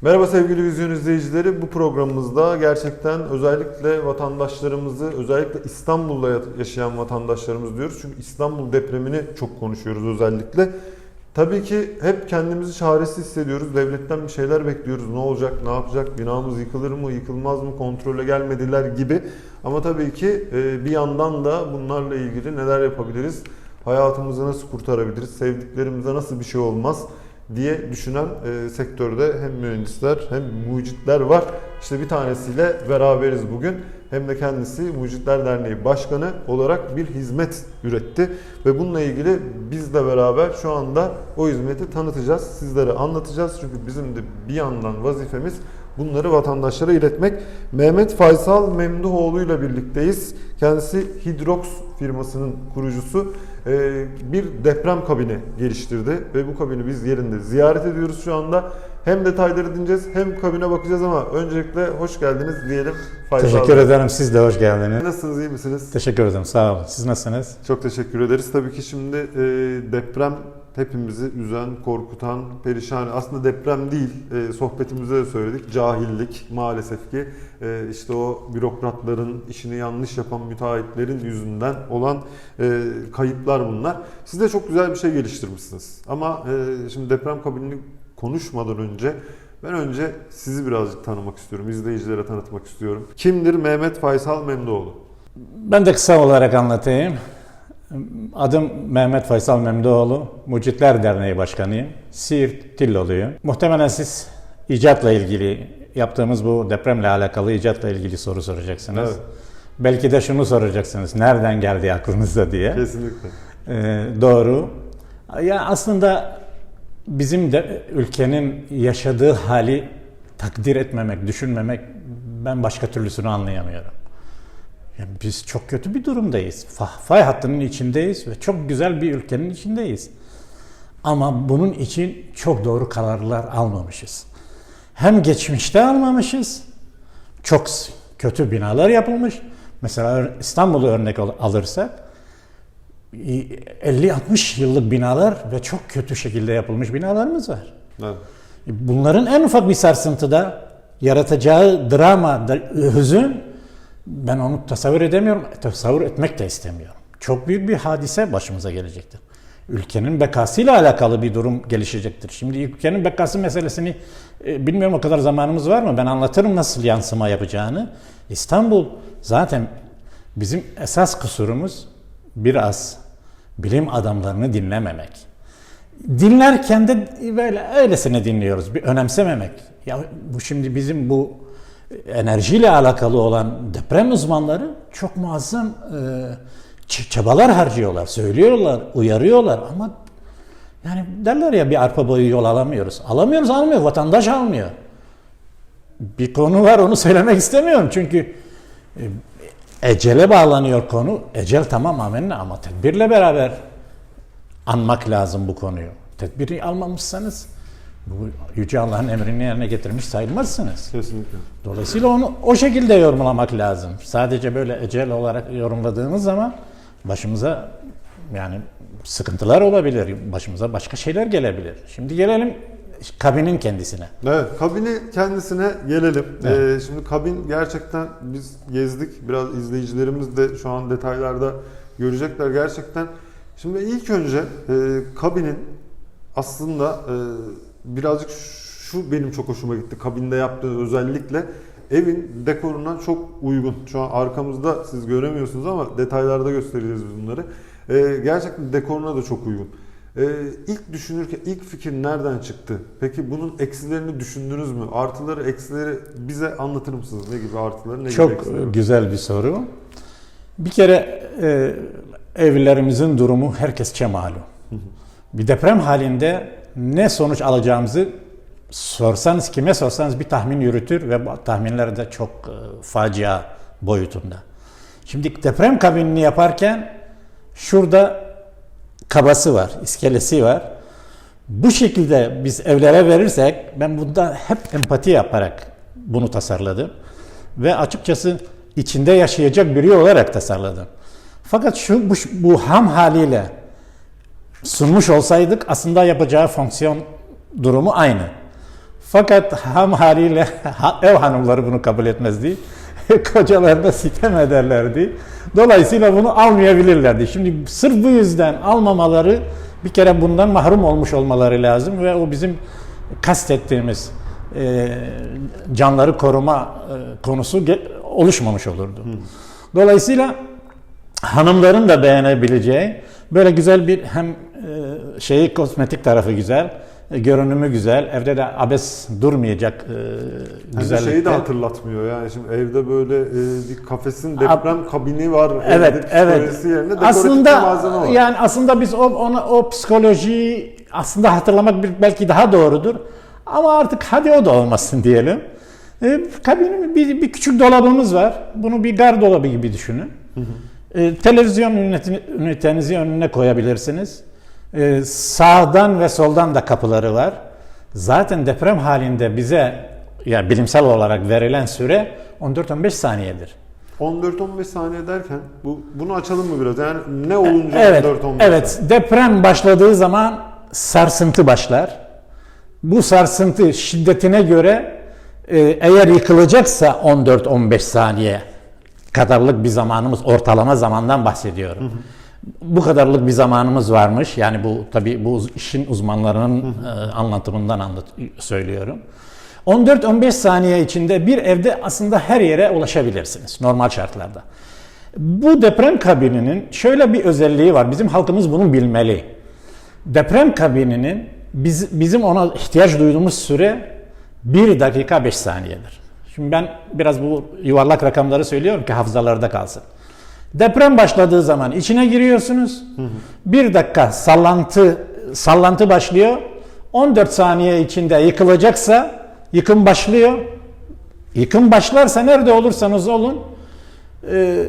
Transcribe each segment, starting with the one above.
Merhaba sevgili vizyon izleyicileri. Bu programımızda gerçekten özellikle vatandaşlarımızı, özellikle İstanbul'da yaşayan vatandaşlarımız diyoruz. Çünkü İstanbul depremini çok konuşuyoruz özellikle. Tabii ki hep kendimizi çaresiz hissediyoruz. Devletten bir şeyler bekliyoruz. Ne olacak, ne yapacak, binamız yıkılır mı, yıkılmaz mı, kontrole gelmediler gibi. Ama tabii ki e, bir yandan da bunlarla ilgili neler yapabiliriz, hayatımızı nasıl kurtarabiliriz, sevdiklerimize nasıl bir şey olmaz diye düşünen e, sektörde hem mühendisler hem mucitler var. İşte bir tanesiyle beraberiz bugün. Hem de kendisi Mucitler Derneği Başkanı olarak bir hizmet üretti. Ve bununla ilgili bizle beraber şu anda o hizmeti tanıtacağız, sizlere anlatacağız. Çünkü bizim de bir yandan vazifemiz bunları vatandaşlara iletmek. Mehmet Faysal Memduhoğlu ile birlikteyiz. Kendisi Hidrox firmasının kurucusu. Ee, bir deprem kabini geliştirdi ve bu kabini biz yerinde ziyaret ediyoruz şu anda. Hem detayları dinleyeceğiz hem kabine bakacağız ama öncelikle hoş geldiniz diyelim Faysal Teşekkür ederim. Siz de hoş geldiniz. Nasılsınız, iyi misiniz? Teşekkür ederim. Sağ olun. Siz nasılsınız? Çok teşekkür ederiz. Tabii ki şimdi e, deprem hepimizi üzen, korkutan, perişan. Aslında deprem değil, e, sohbetimizde de söyledik. Cahillik maalesef ki e, işte o bürokratların, işini yanlış yapan müteahhitlerin yüzünden olan e, kayıplar bunlar. Siz de çok güzel bir şey geliştirmişsiniz. Ama e, şimdi deprem kabinini konuşmadan önce ben önce sizi birazcık tanımak istiyorum. izleyicilere tanıtmak istiyorum. Kimdir Mehmet Faysal Memduoğlu? Ben de kısa olarak anlatayım. Adım Mehmet Faysal Memduoğlu. Mucitler Derneği Başkanıyım. Siirt Tilloluyum. Muhtemelen siz icatla ilgili yaptığımız bu depremle alakalı icatla ilgili soru soracaksınız. Evet. Belki de şunu soracaksınız. Nereden geldi aklınıza diye. Kesinlikle. Ee, doğru. Ya aslında bizim de ülkenin yaşadığı hali takdir etmemek, düşünmemek ben başka türlüsünü anlayamıyorum. Ya biz çok kötü bir durumdayız. Fa- Fay hattının içindeyiz ve çok güzel bir ülkenin içindeyiz. Ama bunun için çok doğru kararlar almamışız. Hem geçmişte almamışız, çok kötü binalar yapılmış. Mesela İstanbul'u örnek al- alırsak 50-60 yıllık binalar ve çok kötü şekilde yapılmış binalarımız var. Evet. Bunların en ufak bir sarsıntıda yaratacağı drama, hüzün ben onu tasavvur edemiyorum, tasavvur etmek de istemiyorum. Çok büyük bir hadise başımıza gelecektir. Ülkenin bekasıyla alakalı bir durum gelişecektir. Şimdi ülkenin bekası meselesini e, bilmiyorum o kadar zamanımız var mı? Ben anlatırım nasıl yansıma yapacağını. İstanbul zaten bizim esas kusurumuz biraz bilim adamlarını dinlememek. Dinlerken de böyle öylesine dinliyoruz. Bir önemsememek. Ya bu şimdi bizim bu enerjiyle alakalı olan deprem uzmanları çok muazzam e, çabalar harcıyorlar, söylüyorlar, uyarıyorlar ama yani derler ya bir arpa boyu yol alamıyoruz. Alamıyoruz, almıyor. Vatandaş almıyor. Bir konu var onu söylemek istemiyorum çünkü e, ecele bağlanıyor konu. Ecel tamam amenna ama tedbirle beraber anmak lazım bu konuyu. Tedbiri almamışsanız bu Yüce Allah'ın emrini yerine getirmiş sayılmazsınız. Kesinlikle. Dolayısıyla onu o şekilde yorumlamak lazım. Sadece böyle ecel olarak yorumladığımız zaman başımıza yani sıkıntılar olabilir. Başımıza başka şeyler gelebilir. Şimdi gelelim kabinin kendisine. Evet, kabini kendisine gelelim. Evet. Ee, şimdi kabin gerçekten biz gezdik. Biraz izleyicilerimiz de şu an detaylarda görecekler gerçekten. Şimdi ilk önce e, kabinin aslında e, birazcık şu benim çok hoşuma gitti. Kabinde yaptığı özellikle evin dekoruna çok uygun. Şu an arkamızda siz göremiyorsunuz ama detaylarda göstereceğiz bunları. E, gerçekten dekoruna da çok uygun. Ee, ilk düşünürken ilk fikir nereden çıktı? Peki bunun eksilerini düşündünüz mü? Artıları, eksileri bize anlatır mısınız? Ne gibi artıları, ne gibi Çok eksileri? güzel bir soru. Bir kere e, evlerimizin durumu herkesçe malum. Bir deprem halinde ne sonuç alacağımızı sorsanız kime sorsanız bir tahmin yürütür ve tahminler de çok e, facia boyutunda. Şimdi deprem kabinini yaparken şurada kabası var, iskelesi var. Bu şekilde biz evlere verirsek ben bunda hep empati yaparak bunu tasarladım. Ve açıkçası içinde yaşayacak biri olarak tasarladım. Fakat şu bu, bu ham haliyle sunmuş olsaydık aslında yapacağı fonksiyon durumu aynı. Fakat ham haliyle ha- ev hanımları bunu kabul etmezdi. Kocalar da sitem ederlerdi. Dolayısıyla bunu almayabilirlerdi. Şimdi sırf bu yüzden almamaları bir kere bundan mahrum olmuş olmaları lazım ve o bizim kastettiğimiz e, canları koruma e, konusu oluşmamış olurdu. Dolayısıyla hanımların da beğenebileceği böyle güzel bir hem şeyi kozmetik tarafı güzel, e, görünümü güzel, evde de abes durmayacak e, güzellikte. şeyi de hatırlatmıyor yani şimdi evde böyle e, bir kafesin deprem kabini var. Evet, evet. yerine malzeme Aslında var. yani aslında biz o ona o psikolojiyi aslında hatırlamak bir, belki daha doğrudur. Ama artık hadi o da olmasın diyelim. E, kabinin bir, bir küçük dolabımız var. Bunu bir gardolabı gibi düşünün. E, televizyon ünitenizi önüne koyabilirsiniz. E, sağdan ve soldan da kapıları var. Zaten deprem halinde bize ya bilimsel olarak verilen süre 14-15 saniyedir. 14-15 saniye derken bu bunu açalım mı biraz? Yani ne olunca Evet, 14-15 evet. saniye? Deprem başladığı zaman sarsıntı başlar. Bu sarsıntı şiddetine göre e, eğer yıkılacaksa 14-15 saniye kadarlık bir zamanımız, ortalama zamandan bahsediyorum. Bu kadarlık bir zamanımız varmış. Yani bu tabii bu işin uzmanlarının e, anlatımından anlat söylüyorum. 14-15 saniye içinde bir evde aslında her yere ulaşabilirsiniz normal şartlarda. Bu deprem kabininin şöyle bir özelliği var. Bizim halkımız bunu bilmeli. Deprem kabininin biz, bizim ona ihtiyaç duyduğumuz süre 1 dakika 5 saniyedir. Şimdi ben biraz bu yuvarlak rakamları söylüyorum ki hafızalarda kalsın. Deprem başladığı zaman içine giriyorsunuz. 1 dakika sallantı sallantı başlıyor. 14 saniye içinde yıkılacaksa yıkım başlıyor. Yıkım başlarsa nerede olursanız olun e,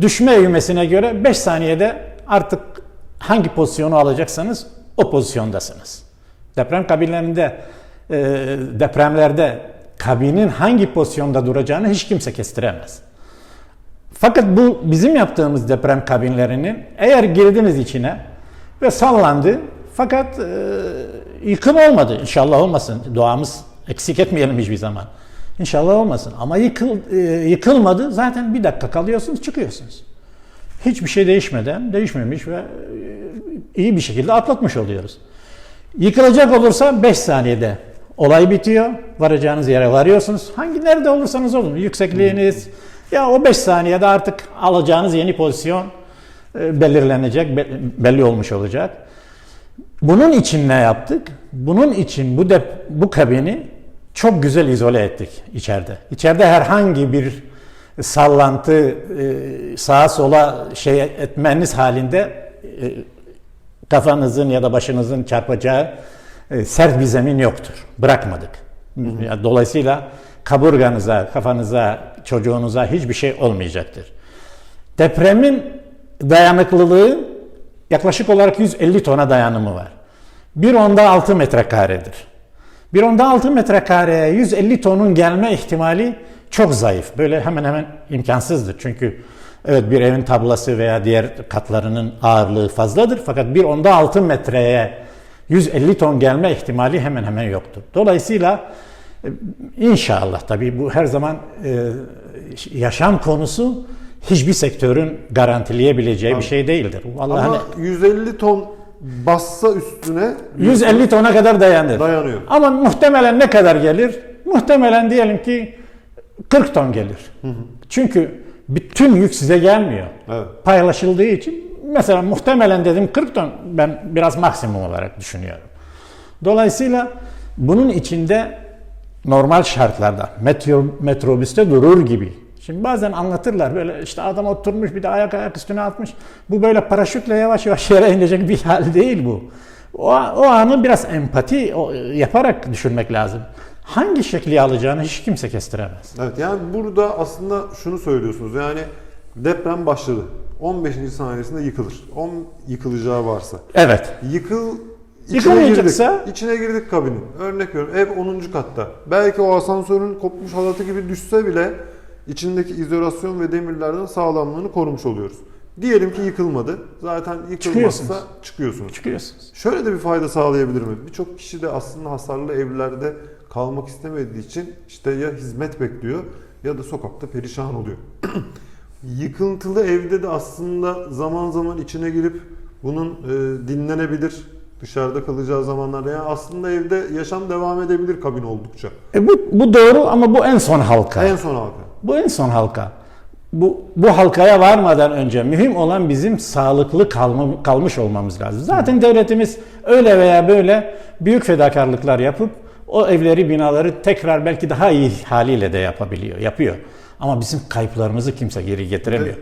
düşme ivmesine göre 5 saniyede artık hangi pozisyonu alacaksanız o pozisyondasınız. Deprem kabinlerinde e, depremlerde kabinin hangi pozisyonda duracağını hiç kimse kestiremez. Fakat bu bizim yaptığımız deprem kabinlerinin eğer girdiniz içine ve sallandı fakat e, yıkım olmadı. İnşallah olmasın. Duamız eksik etmeyelim hiçbir zaman. İnşallah olmasın. Ama yıkıl, e, yıkılmadı. Zaten bir dakika kalıyorsunuz çıkıyorsunuz. Hiçbir şey değişmeden, değişmemiş ve e, iyi bir şekilde atlatmış oluyoruz. Yıkılacak olursa 5 saniyede olay bitiyor. Varacağınız yere varıyorsunuz. Hangi nerede olursanız olun. Yüksekliğiniz ya o 5 saniyede artık alacağınız yeni pozisyon e, belirlenecek, be- belli olmuş olacak. Bunun için ne yaptık? Bunun için bu dep bu kabini çok güzel izole ettik içeride. İçeride herhangi bir sallantı e, sağa sola şey etmeniz halinde e, kafanızın ya da başınızın çarpacağı sert bir zemin yoktur. Bırakmadık. Dolayısıyla kaburganıza, kafanıza, çocuğunuza hiçbir şey olmayacaktır. Depremin dayanıklılığı yaklaşık olarak 150 tona dayanımı var. Bir onda 6 metrekaredir. Bir onda 6 metrekareye 150 tonun gelme ihtimali çok zayıf. Böyle hemen hemen imkansızdır. Çünkü evet bir evin tablası veya diğer katlarının ağırlığı fazladır. Fakat bir onda 6 metreye 150 ton gelme ihtimali hemen hemen yoktur. Dolayısıyla inşallah tabii bu her zaman e, yaşam konusu hiçbir sektörün garantileyebileceği bir şey değildir. Vallahi Ama hani 150 ton bassa üstüne 150 tona kadar dayanır. dayanıyor. Ama muhtemelen ne kadar gelir? Muhtemelen diyelim ki 40 ton gelir. Çünkü bütün yük size gelmiyor. Evet. Paylaşıldığı için mesela muhtemelen dedim 40 ton ben biraz maksimum olarak düşünüyorum. Dolayısıyla bunun içinde normal şartlarda metro, metrobüste durur gibi. Şimdi bazen anlatırlar böyle işte adam oturmuş bir de ayak ayak üstüne atmış. Bu böyle paraşütle yavaş yavaş yere inecek bir hal değil bu. O, o anı biraz empati yaparak düşünmek lazım. Hangi şekli alacağını hiç kimse kestiremez. Evet yani burada aslında şunu söylüyorsunuz yani deprem başladı. 15. saniyesinde yıkılır. 10 yıkılacağı varsa. Evet. Yıkıl Yıkılmayacaksa- girdik. İçine girdik kabinin. Örnek veriyorum ev 10. katta. Belki o asansörün kopmuş halatı gibi düşse bile içindeki izolasyon ve demirlerden sağlamlığını korumuş oluyoruz. Diyelim ki yıkılmadı. Zaten yıkılmazsa Çıkıyorsunuz. çıkıyorsunuz. Çıkıyorsunuz. Şöyle de bir fayda sağlayabilir mi? Birçok kişi de aslında hasarlı evlerde kalmak istemediği için işte ya hizmet bekliyor ya da sokakta perişan oluyor. Yıkıntılı evde de aslında zaman zaman içine girip bunun e, dinlenebilir dışarıda kalacağı zamanlarda. Yani aslında evde yaşam devam edebilir kabin oldukça. E bu, bu doğru ama bu en son halka. En son halka. Bu en son halka. Bu, bu halkaya varmadan önce mühim olan bizim sağlıklı kalma, kalmış olmamız lazım. Zaten devletimiz öyle veya böyle büyük fedakarlıklar yapıp o evleri, binaları tekrar belki daha iyi haliyle de yapabiliyor, yapıyor. Ama bizim kayıplarımızı kimse geri getiremiyor.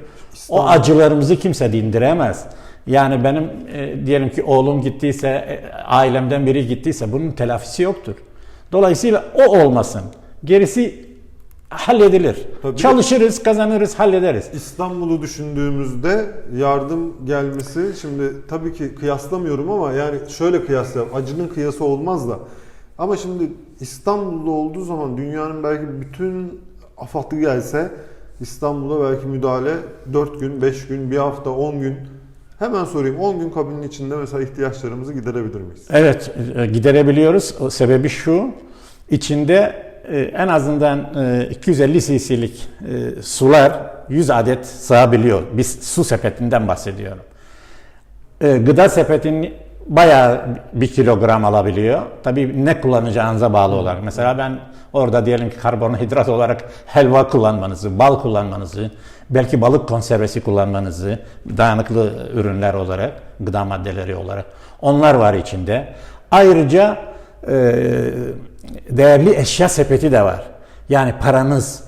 O acılarımızı kimse dindiremez. Yani benim e, diyelim ki oğlum gittiyse, e, ailemden biri gittiyse bunun telafisi yoktur. Dolayısıyla o olmasın. Gerisi halledilir. Tabii. Çalışırız, kazanırız, hallederiz. İstanbul'u düşündüğümüzde yardım gelmesi şimdi tabii ki kıyaslamıyorum ama yani şöyle kıyaslayalım. Acının kıyası olmaz da. Ama şimdi İstanbul'da olduğu zaman dünyanın belki bütün afatı gelse İstanbul'a belki müdahale 4 gün, 5 gün, 1 hafta, 10 gün. Hemen sorayım 10 gün kabinin içinde mesela ihtiyaçlarımızı giderebilir miyiz? Evet, e, giderebiliyoruz. Sebebi şu, içinde e, en azından e, 250 cc'lik e, sular 100 adet sığabiliyor. Biz su sepetinden bahsediyorum. Gıda sepetinin bayağı bir kilogram alabiliyor. Tabii ne kullanacağınıza bağlı olarak. Mesela ben orada diyelim ki karbonhidrat olarak helva kullanmanızı, bal kullanmanızı, belki balık konservesi kullanmanızı, dayanıklı ürünler olarak, gıda maddeleri olarak onlar var içinde. Ayrıca e, değerli eşya sepeti de var. Yani paranız,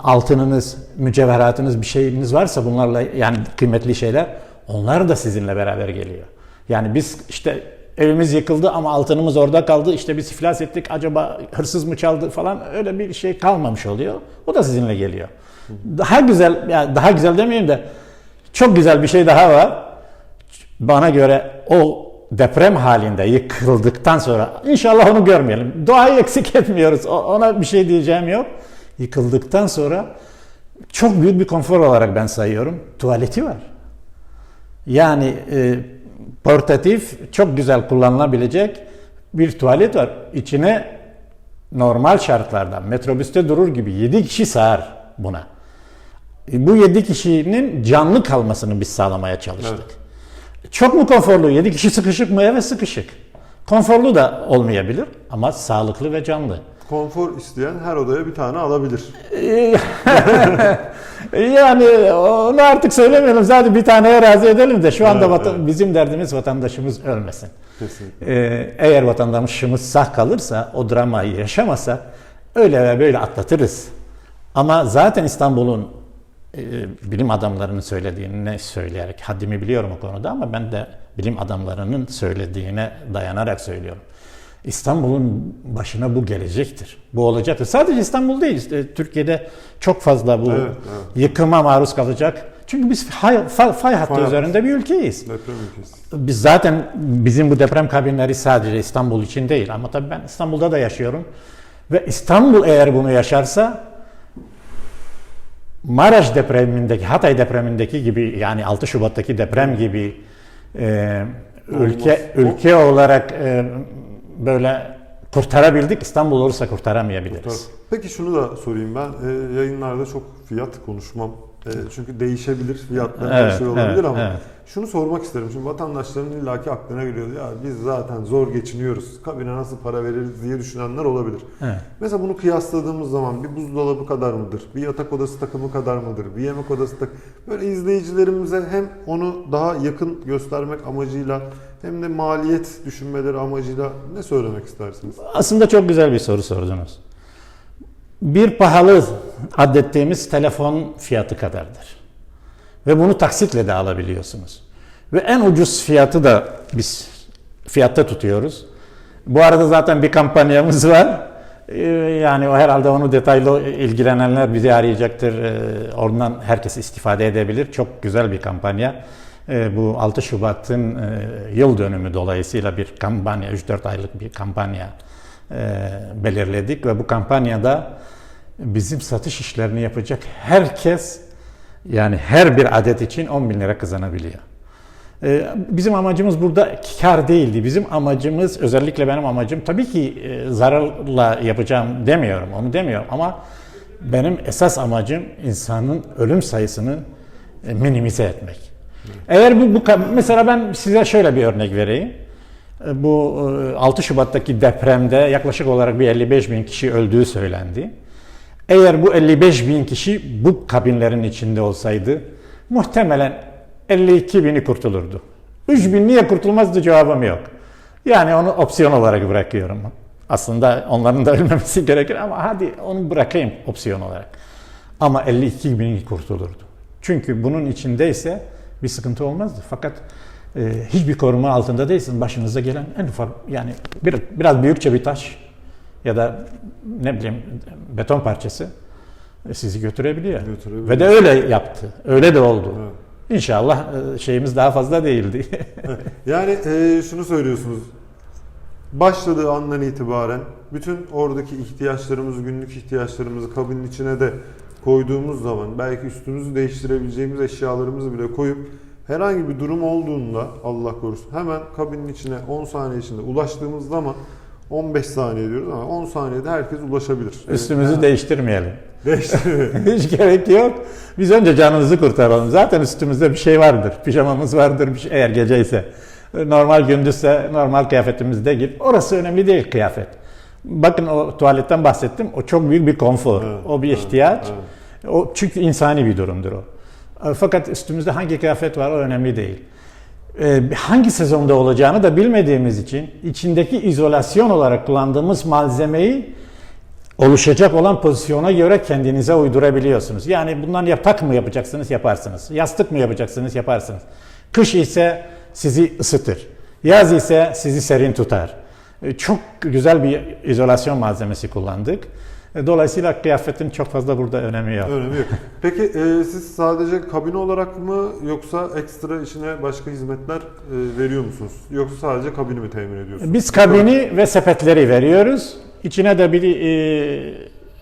altınınız, mücevheratınız bir şeyiniz varsa bunlarla yani kıymetli şeyler onlar da sizinle beraber geliyor. Yani biz işte evimiz yıkıldı ama altınımız orada kaldı. İşte biz iflas ettik. Acaba hırsız mı çaldı falan öyle bir şey kalmamış oluyor. O da sizinle geliyor. Daha güzel yani daha güzel demeyeyim de çok güzel bir şey daha var. Bana göre o deprem halinde yıkıldıktan sonra inşallah onu görmeyelim. Duayı eksik etmiyoruz. Ona bir şey diyeceğim yok. Yıkıldıktan sonra çok büyük bir konfor olarak ben sayıyorum. Tuvaleti var. Yani e, portatif, çok güzel kullanılabilecek bir tuvalet var. İçine normal şartlarda metrobüste durur gibi 7 kişi sığar buna. E, bu 7 kişinin canlı kalmasını biz sağlamaya çalıştık. Çok mu konforlu? 7 kişi sıkışık mı? Evet sıkışık. Konforlu da olmayabilir ama sağlıklı ve canlı. Konfor isteyen her odaya bir tane alabilir. yani onu artık söylemeyelim. Zaten bir taneye razı edelim de şu anda Evet, vatan- evet. bizim derdimiz vatandaşımız ölmesin. Kesinlikle. Ee, eğer vatandaşımız sağ kalırsa, o dramayı yaşamasa öyle ve böyle atlatırız. Ama zaten İstanbul'un e, bilim adamlarının söylediğini söyleyerek, haddimi biliyorum o konuda ama ben de bilim adamlarının söylediğine dayanarak söylüyorum. İstanbul'un başına bu gelecektir. Bu olacaktır. Sadece İstanbul değil, işte Türkiye'de çok fazla bu Evet, evet. yıkıma maruz kalacak. Çünkü biz fay, fay, fay hattı Fay üzerinde bir ülkeyiz. Deprem ülkesi. Biz zaten bizim bu deprem kabinleri sadece İstanbul için değil ama tabii ben İstanbul'da da yaşıyorum. Ve İstanbul eğer bunu yaşarsa Maraş depremindeki, Hatay depremindeki gibi yani 6 Şubat'taki deprem gibi e, ülke Olmaz. ülke olarak e, böyle kurtarabildik. İstanbul olursa kurtaramayabiliriz. Peki şunu da sorayım ben. Ee, yayınlarda çok fiyat konuşmam. Ee, çünkü değişebilir fiyatlar her Evet, şey olabilir evet, ama evet. şunu sormak isterim. Şimdi vatandaşların illaki aklına geliyor. Ya biz zaten zor geçiniyoruz. Kabine nasıl para veririz diye düşünenler olabilir. Evet. Mesela bunu kıyasladığımız zaman bir buzdolabı kadar mıdır? Bir yatak odası takımı kadar mıdır? Bir yemek odası tak Böyle izleyicilerimize hem onu daha yakın göstermek amacıyla hem de maliyet düşünmeleri amacıyla ne söylemek istersiniz? Aslında çok güzel bir soru sordunuz. Bir pahalı adettiğimiz telefon fiyatı kadardır. Ve bunu taksitle de alabiliyorsunuz. Ve en ucuz fiyatı da biz fiyatta tutuyoruz. Bu arada zaten bir kampanyamız var. Ee, Yani o herhalde onu detaylı ilgilenenler bizi arayacaktır. Ee, Oradan herkes istifade edebilir. Çok güzel bir kampanya. Ee, Bu 6 Şubat'ın e, yıl dönümü dolayısıyla bir kampanya, 3-4 aylık bir kampanya e, belirledik ve bu kampanyada bizim satış işlerini yapacak herkes yani her bir adet için 10 bin lira kazanabiliyor. Bizim amacımız burada kar değildi. Bizim amacımız, özellikle benim amacım tabii ki e, zararla yapacağım demiyorum, onu demiyorum ama benim esas amacım insanın ölüm sayısını e, minimize etmek. Eğer bu, bu mesela ben size şöyle bir örnek vereyim. E, Bu e, 6 Şubat'taki depremde yaklaşık olarak bir 55 bin kişi öldüğü söylendi. Eğer bu 55 bin kişi bu kabinlerin içinde olsaydı muhtemelen 52 bini kurtulurdu. 3 bin niye kurtulmazdı cevabım yok. Yani onu opsiyon olarak bırakıyorum. Aslında onların da ölmemesi gerekir ama hadi onu bırakayım opsiyon olarak. Ama 52 bin kurtulurdu. Çünkü bunun içindeyse bir sıkıntı olmazdı. Fakat e, hiçbir koruma altında değilsin. Başınıza gelen en ufak yani bir, biraz büyükçe bir taş ya da ne bileyim beton parçası e, sizi götürebiliyor. Götürebiliyor. Ve de öyle yaptı. Öyle de oldu. Evet. İnşallah e, şeyimiz daha fazla değildi. Yani e, şunu söylüyorsunuz. Başladığı andan itibaren bütün oradaki ihtiyaçlarımızı, günlük ihtiyaçlarımızı kabinin içine de koyduğumuz zaman belki üstümüzü değiştirebileceğimiz eşyalarımızı bile koyup herhangi bir durum olduğunda Allah korusun hemen kabinin içine 10 saniye içinde ulaştığımız zaman 15 saniye diyoruz ama 10 saniyede herkes ulaşabilir. Üstümüzü değiştirmeyelim. değiştirebilir. Hiç gerek yok. Biz önce canımızı kurtaralım. Zaten üstümüzde bir şey vardır. Pijamamız vardır bir şey, eğer gece ise. Normal gündüzse normal kıyafetimizde gir. Orası önemli değil kıyafet. Bakın o tuvaletten bahsettim. O çok büyük bir konfor. Evet, o bir evet, ihtiyaç. evet. O çünkü insani bir durumdur o. Fakat üstümüzde hangi kıyafet var o önemli değil. Ee, hangi sezonda olacağını da bilmediğimiz için içindeki izolasyon olarak kullandığımız malzemeyi oluşacak olan pozisyona göre kendinize uydurabiliyorsunuz. Yani bundan yatak mı yapacaksınız yaparsınız. Yastık mı yapacaksınız yaparsınız. Kış ise sizi ısıtır. Yaz ise sizi serin tutar. Ee, Çok güzel bir izolasyon malzemesi kullandık. Ee, Dolayısıyla kıyafetin çok fazla burada önemi yok. Önemi yok. Peki e, siz sadece kabin olarak mı yoksa ekstra içine başka hizmetler e, veriyor musunuz? Yoksa sadece kabini mi temin ediyorsunuz? Biz kabini ve sepetleri veriyoruz. İçine de bir e,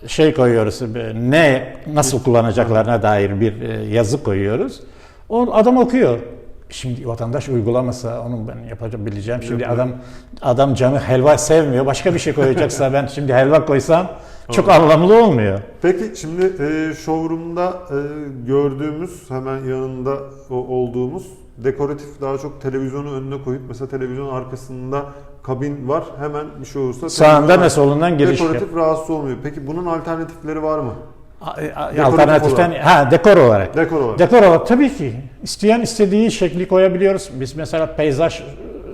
şey koyuyoruz. Ne nasıl kullanacaklarına dair bir e, yazı koyuyoruz. O adam okuyor. Şimdi vatandaş uygulamasa onu ben yapabileceğim. Şimdi Yapıyor. adam adam canı helva sevmiyor. Başka bir şey koyacaksa ben şimdi helva koysam çok anlamlı olmuyor. Peki şimdi e, showroom'da e, gördüğümüz hemen yanında o, olduğumuz dekoratif daha çok televizyonu önüne koyup mesela televizyon arkasında kabin var hemen bir şey olursa Sağından ve solundan giriş yap. Dekoratif rahatsız olmuyor. Peki bunun alternatifleri var mı? A- Dekoratif Alternatiften ha dekor olarak. Dekor olarak. Dekor olarak tabii ki. İsteyen istediği şekli koyabiliyoruz. Biz mesela peyzaj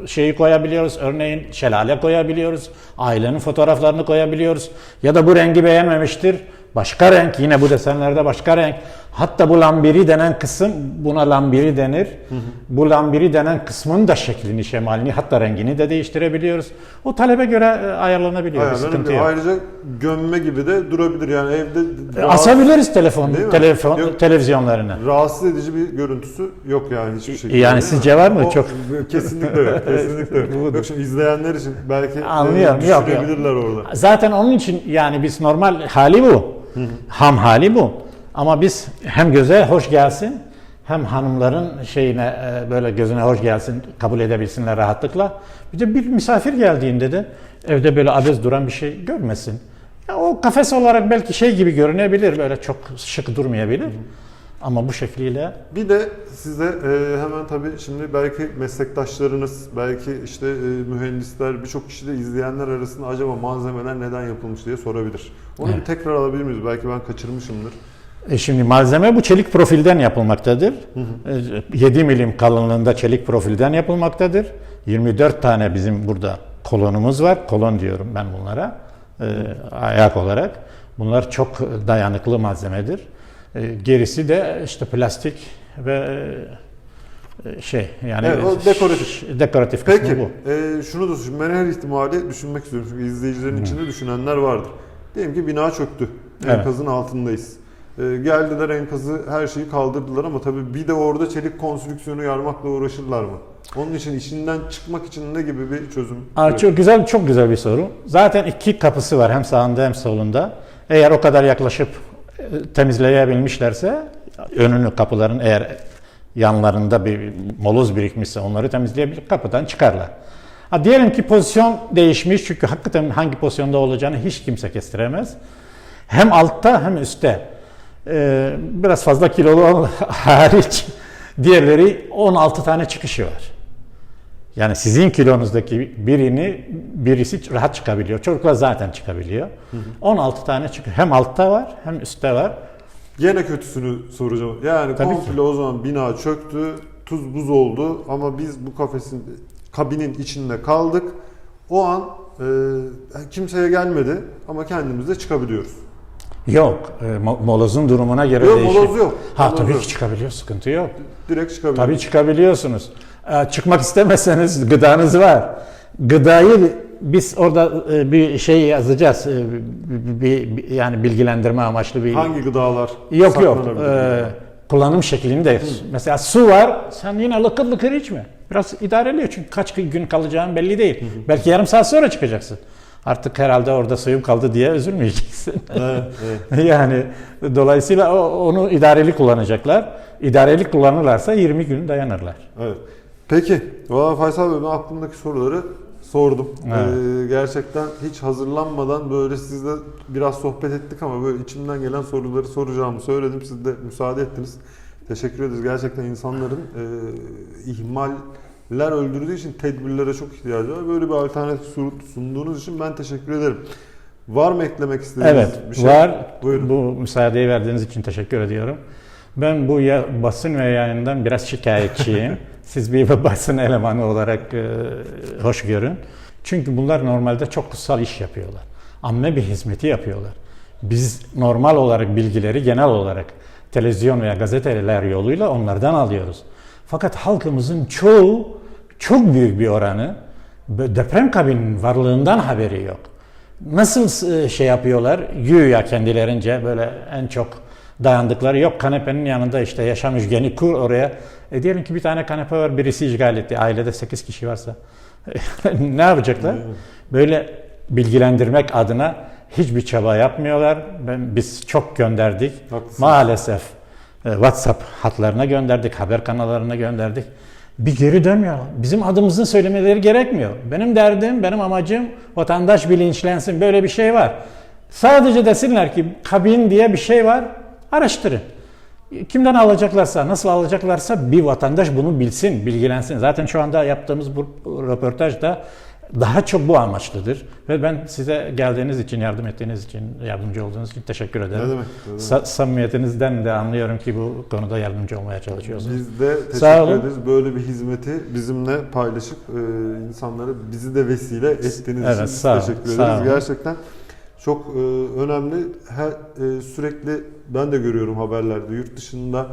şeyi koyabiliyoruz. Örneğin şelale koyabiliyoruz. Ailenin fotoğraflarını koyabiliyoruz. Ya da bu rengi beğenmemiştir. Başka renk yine bu desenlerde başka renk. Hatta bu lambiri denen kısım buna lambiri denir. Bu lambiri denen kısmın da şeklini, şemalini hatta rengini de değiştirebiliyoruz. O talebe göre e, ayarlanabiliyor. yok. Ayrıca gömme gibi de durabilir yani evde E, rahatsız- Asabiliriz telefon, telefon Yok. televizyonlarına. rahatsız edici bir görüntüsü yok yani hiçbir şekilde. Yani sizce var mı? O- Çok- kesinlikle yok. Kesinlikle yok. Yok şimdi izleyenler için belki Anlıyorum, e, yok, yok. orada. Zaten onun için yani biz normal hali bu. Ham hali bu. Ama biz hem göze hoş gelsin hem hanımların şeyine e, böyle gözüne hoş gelsin kabul edebilsinler rahatlıkla. Bir de bir misafir geldiğinde de evde böyle abez duran bir şey görmesin. Ya o kafes olarak belki şey gibi görünebilir böyle çok şık durmayabilir. Ama bu şekliyle Bir de size e, hemen tabii şimdi belki meslektaşlarınız, belki işte e, mühendisler, birçok kişi de izleyenler arasında acaba malzemeler neden yapılmış diye sorabilir. Onu bir tekrar alabilir miyiz? Belki ben kaçırmışımdır. E şimdi malzeme bu çelik profilden yapılmaktadır. E, 7 milim kalınlığında çelik profilden yapılmaktadır. 24 tane bizim burada kolonumuz var. Kolon diyorum ben bunlara. e, ayak olarak. Bunlar çok dayanıklı malzemedir. E, gerisi de işte plastik ve e, şey yani Evet, o dekoratif. dekoratif kısmı Peki, bu. e, şunu da düşün, ben her ihtimali düşünmek istiyorum çünkü izleyicilerin içinde düşünenler vardır. Diyelim ki bina çöktü, Evet. enkazın altındayız. E, geldiler enkazı, her şeyi kaldırdılar ama tabii bir de orada çelik konstrüksiyonu yarmakla uğraşırlar mı? Onun için işinden çıkmak için ne gibi bir çözüm? Aa, çok güzel çok güzel bir soru. Zaten iki kapısı var hem sağında hem solunda. Eğer o kadar yaklaşıp e, temizleyebilmişlerse önünü kapıların eğer yanlarında bir moloz birikmişse onları temizleyebilir, kapıdan çıkarlar. Ha, diyelim ki pozisyon değişmiş çünkü hakikaten hangi pozisyonda olacağını hiç kimse kestiremez. Hem altta hem üstte. Ee, biraz fazla kilolu olan hariç diğerleri 16 tane çıkışı var. Yani sizin kilonuzdaki birini birisi rahat çıkabiliyor. Çocuklar zaten çıkabiliyor. 16 tane çıkıyor. Hem altta var hem üstte var. Gene kötüsünü soracağım. Yani Tabii komple o zaman bina çöktü, tuz buz oldu ama biz bu kafesin kabinin içinde kaldık. O an e, kimseye gelmedi ama kendimiz de çıkabiliyoruz. Yok. e, mo- molozun durumuna göre Yok değişir. moloz yok. Ha Moloz tabii yok. ki çıkabiliyor. Sıkıntı yok. Direkt çıkabiliyoruz. Tabii çıkabiliyorsunuz. Ee, Çıkmak istemezseniz gıdanız var. Gıdayı biz orada e, bir şey yazacağız. E, bir, bir- yani bilgilendirme amaçlı bir Hangi gıdalar Yok yok. Ee, kullanım şeklini de. Mesela su var. Sen yine lıkır lıkır içme. Biraz idareliyor çünkü kaç gün kalacağın belli değil. Belki yarım saat sonra çıkacaksın. Artık herhalde orada suyum kaldı diye üzülmeyeceksin. Evet, evet. yani dolayısıyla onu idareli kullanacaklar. İdareli kullanırlarsa 20 gün dayanırlar. Evet. Peki. Valla Faysal Bey ben aklımdaki soruları sordum. Evet. Ee, gerçekten hiç hazırlanmadan böyle sizle biraz sohbet ettik ama böyle içimden gelen soruları soracağımı söyledim. Siz de müsaade ettiniz. Teşekkür ederiz. Gerçekten insanların e, ihmaller öldürdüğü için tedbirlere çok ihtiyacı var. Böyle bir alternatif sun- sunduğunuz için ben teşekkür ederim. Var mı eklemek istediğiniz Evet, bir şey? var. Buyurun. Bu müsaadeyi verdiğiniz için teşekkür ediyorum. Ben bu ya, basın ve yayından biraz şikayetçiyim. Siz bir basın elemanı olarak e, hoş görün. Çünkü bunlar normalde çok kutsal iş yapıyorlar. Amme bir hizmeti yapıyorlar. Biz normal olarak bilgileri genel olarak televizyon veya gazeteler yoluyla onlardan alıyoruz. Fakat halkımızın çoğu çok büyük bir oranı deprem kabininin varlığından haberi yok. Nasıl e, şey yapıyorlar? Güya kendilerince böyle en çok dayandıkları yok kanepenin yanında işte yaşam üçgeni kur oraya. E diyelim ki bir tane kanepe var birisi işgal etti. Ailede 8 kişi varsa ne yapacaklar? Böyle bilgilendirmek adına hiçbir çaba yapmıyorlar. Ben biz çok gönderdik. Haklısınız. Maalesef WhatsApp hatlarına gönderdik, haber kanallarına gönderdik. Bir geri dönmüyor. Bizim adımızın söylemeleri gerekmiyor. Benim derdim, benim amacım vatandaş bilinçlensin. Böyle bir şey var. Sadece desinler ki kabin diye bir şey var. Araştırın. Kimden alacaklarsa, nasıl alacaklarsa bir vatandaş bunu bilsin, bilgilensin. Zaten şu anda yaptığımız bu röportaj da daha çok bu amaçlıdır. Ve ben size geldiğiniz için, yardım ettiğiniz için, yardımcı olduğunuz için teşekkür ederim. Ne demek? Ne demek? Sa- samimiyetinizden de anlıyorum ki bu konuda yardımcı olmaya çalışıyorsunuz. Biz de Sağ teşekkür olun. ederiz. Böyle bir hizmeti bizimle paylaşıp e, insanları bizi de vesile ettiğiniz Evet, için sağ teşekkür sağ ederiz. olun. Gerçekten çok e, önemli. Her, e, sürekli ben de görüyorum haberlerde yurt dışında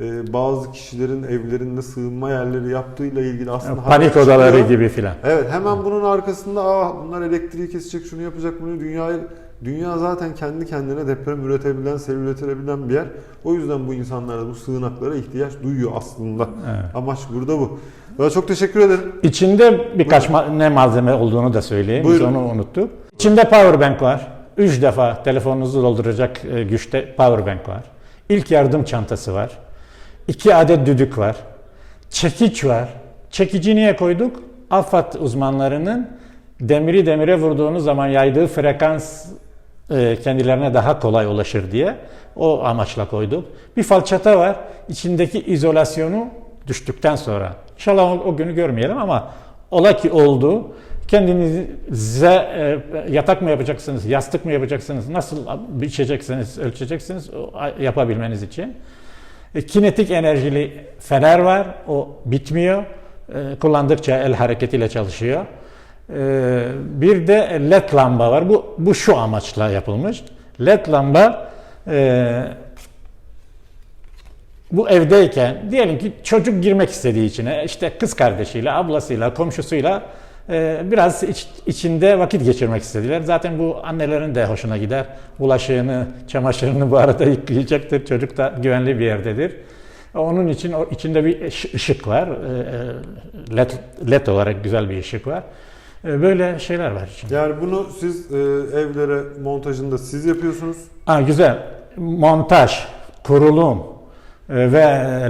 e, bazı kişilerin evlerinde sığınma yerleri yaptığıyla ilgili aslında Panik odaları çıkıyor. gibi filan. Evet hemen bunun arkasında Aa, bunlar elektriği kesecek şunu yapacak bunu dünyayı dünya zaten kendi kendine deprem üretebilen, sel üretebilen bir yer. O yüzden bu insanlar da bu sığınaklara ihtiyaç duyuyor aslında. Evet. Amaç burada bu. Ben çok teşekkür ederim. İçinde birkaç ma- ne malzeme olduğunu da söyleyeyim. Biz onu unuttuk. İçinde power bank var. Üç defa telefonunuzu dolduracak e, güçte power bank var. İlk yardım çantası var. İki adet düdük var. Çekiç var. Çekici niye koyduk? AFAD uzmanlarının demiri demire vurduğunuz zaman yaydığı frekans e, kendilerine daha kolay ulaşır diye o amaçla koyduk. Bir falçata var. İçindeki izolasyonu düştükten sonra. İnşallah o, o günü görmeyelim ama ola ki oldu. Kendinize e, yatak mı yapacaksınız, yastık mı yapacaksınız, nasıl biçeceksiniz, ölçeceksiniz yapabilmeniz için. E, kinetik enerjili fener var. O bitmiyor. E, kullandıkça el hareketiyle çalışıyor. E, bir de led lamba var. Bu, bu şu amaçla yapılmış. Led lamba e, bu evdeyken diyelim ki çocuk girmek istediği içine işte kız kardeşiyle, ablasıyla, komşusuyla biraz iç- içinde vakit geçirmek istediler. Zaten bu annelerin de hoşuna gider. Bulaşığını, çamaşırını bu arada yıkayacaktır. Çocuk da güvenli bir yerdedir. Onun için o içinde bir ışı- ışık var. E, e, LED, LED olarak güzel bir ışık var. E, Böyle şeyler var içinde. Yani bunu siz e, evlere montajında siz yapıyorsunuz. Ha, güzel. Montaj, kurulum, e, ve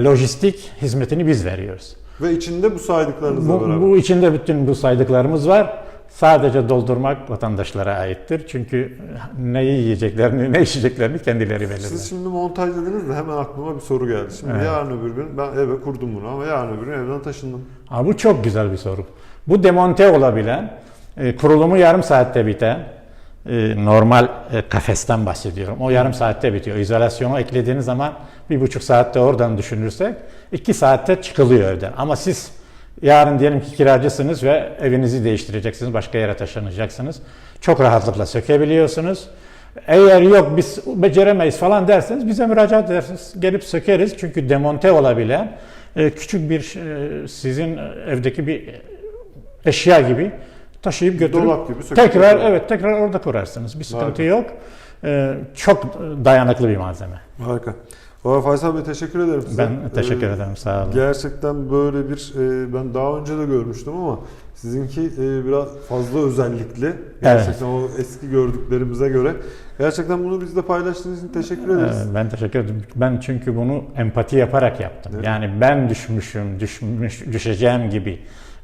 lojistik hizmetini biz veriyoruz. Ve içinde bu saydıklarınızla Bu, beraber. bu içinde bütün bu saydıklarımız var. Sadece doldurmak vatandaşlara aittir. Çünkü neyi yiyeceklerini, ne içeceklerini kendileri belirler. Siz şimdi montaj dediniz de hemen aklıma bir soru geldi. Şimdi Evet. yarın öbür gün ben eve kurdum bunu ama yarın öbür gün evden taşındım. Ha, bu çok güzel bir soru. Bu demonte olabilen, e, kurulumu yarım saatte biten, e, normal e, kafesten bahsediyorum. O yarım saatte bitiyor. İzolasyonu eklediğiniz zaman bir buçuk saatte oradan düşünürsek iki saatte çıkılıyor evden. Ama siz yarın diyelim ki kiracısınız ve evinizi değiştireceksiniz, başka yere taşınacaksınız. Çok rahatlıkla sökebiliyorsunuz. Eğer yok biz beceremeyiz falan derseniz bize müracaat edersiniz. Gelip sökeriz çünkü demonte olabilen e, küçük bir e, sizin evdeki bir eşya gibi taşıyıp götürüp Dolap gibi tekrar götürüyor. evet tekrar orada kurarsınız. Bir sıkıntı Harika. yok. E, çok dayanıklı bir malzeme. Harika. Valla Faysal Bey teşekkür ederim size. Ben teşekkür Ee, ederim. Sağ olun. Gerçekten böyle bir e, ben daha önce de görmüştüm ama sizinki e, biraz fazla özellikli. Gerçekten o eski gördüklerimize göre. Gerçekten bunu bizle paylaştığınız için teşekkür ederiz. Ee, Ben teşekkür ederim. Ben çünkü bunu empati yaparak yaptım. Evet. Yani ben düşmüşüm, düşmüş, düşeceğim gibi.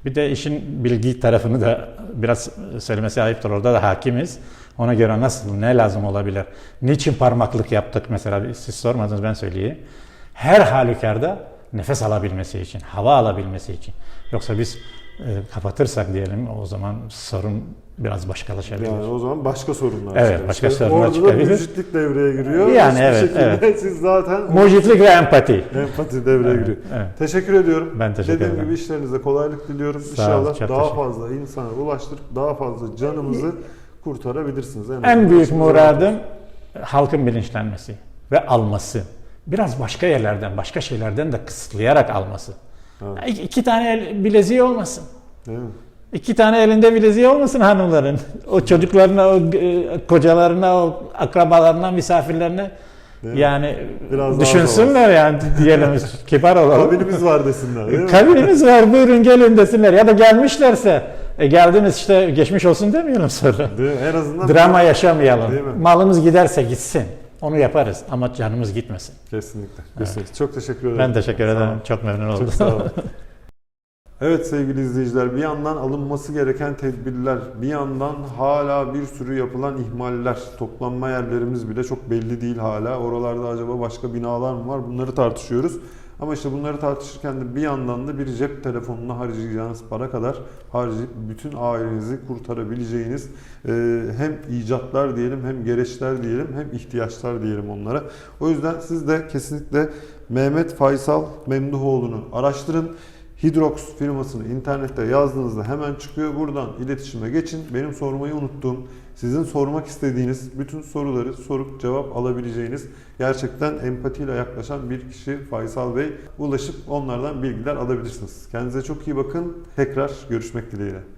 Bir de işin bilgi tarafını da biraz söylemesi ayıptır. Orada da hakimiz. Ona göre nasıl, ne lazım olabilir? Niçin parmaklık yaptık mesela? Siz sormadınız ben söyleyeyim. Her halükarda nefes alabilmesi için, hava alabilmesi için. Yoksa biz e, kapatırsak diyelim o zaman sorun biraz başkalaşabilir. Yani o zaman başka sorunlar Evet, çıkar. başka İşte sorunlar Orada da çıkabilir. müjitlik devreye giriyor. Yani Hiçbir evet, şekilde evet. Siz zaten Mucitlik ve empati. empati devreye giriyor. Evet. Teşekkür ediyorum. Ben teşekkür Dediğim ederim. gibi işlerinize kolaylık diliyorum. Sağ İnşallah daha fazla insana ulaştırıp daha fazla canımızı kurtarabilirsiniz. En azından büyük muradım halkın bilinçlenmesi ve alması. Biraz başka yerlerden, başka şeylerden de kısıtlayarak alması. Evet. İki, iki tane el, bileziği olmasın. Mi? İki tane elinde bileziği olmasın hanımların. O çocuklarına, o e, kocalarına, o akrabalarına, misafirlerine Değil mi? yani Biraz düşünsünler yani diyelim kibar olalım. Kabinimiz var desinler? Kabinimiz var buyurun gelin desinler ya da gelmişlerse e, geldiniz işte geçmiş olsun demeyelim sonra. Değil mi? En azından Drama yaşamayalım. Değil mi? Malımız giderse gitsin. Onu yaparız ama canımız gitmesin. Kesinlikle. kesinlikle. Çok teşekkür ederim. Ben teşekkür ederim. Çok memnun oldum. Çok sağ olun. Evet sevgili izleyiciler bir yandan alınması gereken tedbirler, bir yandan hala bir sürü yapılan ihmaller, toplanma yerlerimiz bile çok belli değil hala. Oralarda acaba başka binalar mı var bunları tartışıyoruz. Ama işte bunları tartışırken de bir yandan da bir cep telefonuna harcayacağınız para kadar harcayıp bütün ailenizi kurtarabileceğiniz e, hem icatlar diyelim hem gereçler diyelim hem ihtiyaçlar diyelim onlara. O yüzden siz de kesinlikle Mehmet Faysal Memduhoğlu'nu araştırın. Hidrox firmasını internette yazdığınızda hemen çıkıyor. Buradan iletişime geçin. Benim sormayı unuttuğum, sizin sormak istediğiniz bütün soruları sorup cevap alabileceğiniz gerçekten empatiyle yaklaşan bir kişi Faysal Bey. Ulaşıp onlardan bilgiler alabilirsiniz. Kendinize çok iyi bakın. Tekrar görüşmek dileğiyle.